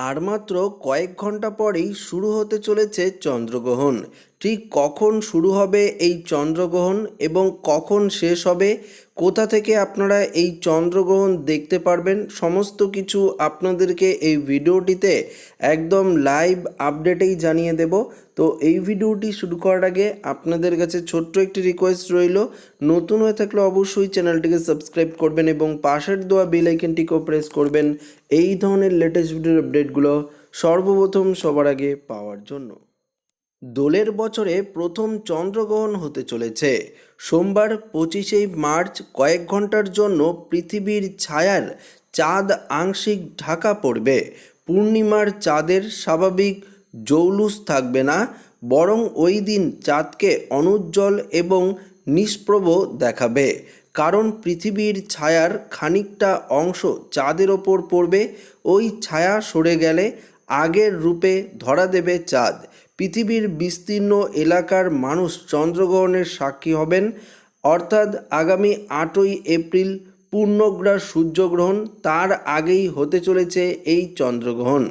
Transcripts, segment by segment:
আর মাত্র কয়েক ঘণ্টা পরেই শুরু হতে চলেছে চন্দ্রগ্রহণ। ঠিক কখন শুরু হবে এই চন্দ্রগ্রহণ এবং কখন শেষ হবে, কোথা থেকে আপনারা এই চন্দ্রগ্রহণ দেখতে পারবেন, সমস্ত কিছু আপনাদেরকে এই ভিডিওটিতে একদম লাইভ আপডেটেই জানিয়ে দেব। তো এই ভিডিওটি শুরু করার আগে আপনাদের কাছে ছোট্ট একটি রিকোয়েস্ট রইল, নতুন হয়ে থাকলে অবশ্যই চ্যানেলটিকে সাবস্ক্রাইব করবেন এবং পাশের দেওয়া বেল আইকনটিকেও প্রেস করবেন। এই ধরনের লেটেস্ট ভিডিওর আপডেটগুলো সর্বপ্রথম সবার আগে পাওয়ার জন্য। দোলের বছরে প্রথম চন্দ্রগ্রহণ হতে চলেছে। সোমবার পঁচিশে মার্চ কয়েক ঘণ্টার জন্য পৃথিবীর ছায়ার চাঁদ আংশিক ঢাকা পড়বে। পূর্ণিমার চাঁদের স্বাভাবিক জৌলুস থাকবে না, বরং ওই দিন চাঁদকে অনুজ্জ্বল এবং নিষ্প্রভ দেখাবে। কারণ পৃথিবীর ছায়ার খানিকটা অংশ চাঁদের ওপর পড়বে, ওই ছায়া সরে গেলে আগের রূপে ধরা দেবে চাঁদ। পৃথিবীর বিস্তীর্ণ এলাকার মানুষ চন্দ্রগ্রহণের সাক্ষী হবেন। অর্থাৎ আগামী আটই এপ্রিল পূর্ণগ্রাস সূর্যগ্রহণ তার আগেই হতে চলেছে এই চন্দ্রগ্রহণ।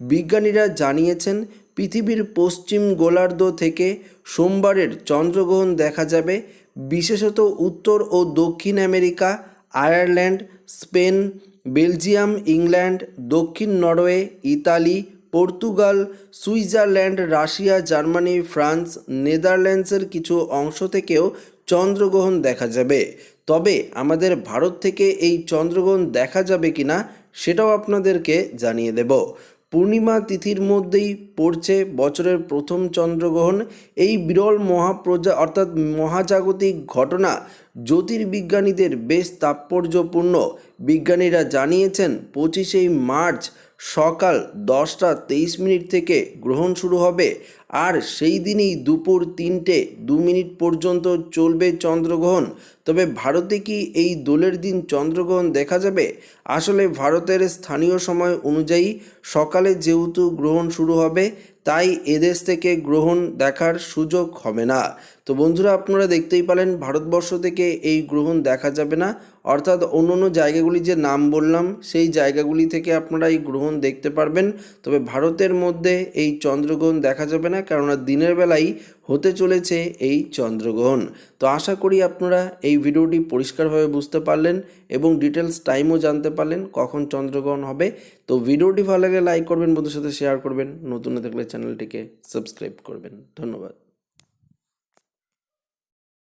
বিজ্ঞানীরা জানিয়েছেন, পৃথিবীর পশ্চিম গোলার্ধ থেকে সোমবারের চন্দ্রগ্রহণ দেখা যাবে, বিশেষত উত্তর ও দক্ষিণ America, Ireland, Spain, Belgium, England, দক্ষিণ Norway, Italy Portugal, Switzerland, Russia, Germany, France, নেদারল্যান্ডসের কিছু অংশ থেকেও চন্দ্রগ্রহণ দেখা যাবে। তবে আমাদের ভারত থেকে এই চন্দ্রগ্রহণ দেখা যাবে কিনা সেটাও আপনাদেরকে জানিয়ে দেব। পূর্ণিমা তিথির মধ্যেই পড়ছে বছরের প্রথম চন্দ্রগ্রহণ। এই বিরল মহাপ্রজা অর্থাৎ মহাজাগতিক ঘটনা জ্যোতির্বিজ্ঞানীদের বেশ তাৎপর্যপূর্ণ। বিজ্ঞানীরা জানিয়েছেন পঁচিশেই মার্চ সকাল দশটা তেইশ মিনিট থেকে গ্রহণ শুরু হবে আর সেই দিনই দুপুর তিনটে দু মিনিট পর্যন্ত চলবে চন্দ্রগ্রহণ। তবে ভারতে কি এই দোলের দিন চন্দ্রগ্রহণ দেখা যাবে? আসলে ভারতের স্থানীয় সময় অনুযায়ী সকালে যেহেতু গ্রহণ শুরু হবে তাই এদেশ থেকে গ্রহণ দেখার সুযোগ হবে না। তো বন্ধুরা আপনারা দেখতেই পেলেন, ভারতবর্ষ থেকে এই গ্রহণ দেখা যাবে না। অর্থাৎ অন্য অন্য জায়গাগুলি যে নাম বললাম, সেই জায়গাগুলি থেকে আপনারা এই গ্রহণ দেখতে পারবেন। তবে ভারতের মধ্যে এই চন্দ্রগ্রহণ দেখা যাবে না, কেননা দিনের বেলাই হতে চলেছে এই চন্দ্রগ্রহণ। তো আশা করি আপনারা এই ভিডিওটি পরিষ্কারভাবে বুঝতে পারলেন এবং ডিটেলস টাইমও জানতে পারলেন কখন চন্দ্রগ্রহণ হবে। তো ভিডিওটি ভালো লাগলে লাইক করবেন বন্ধুর সাথে শেয়ার করবেন। নতুন হয়ে থাকলে চ্যানেলটিকে সাবস্ক্রাইব করবেন। ধন্যবাদ।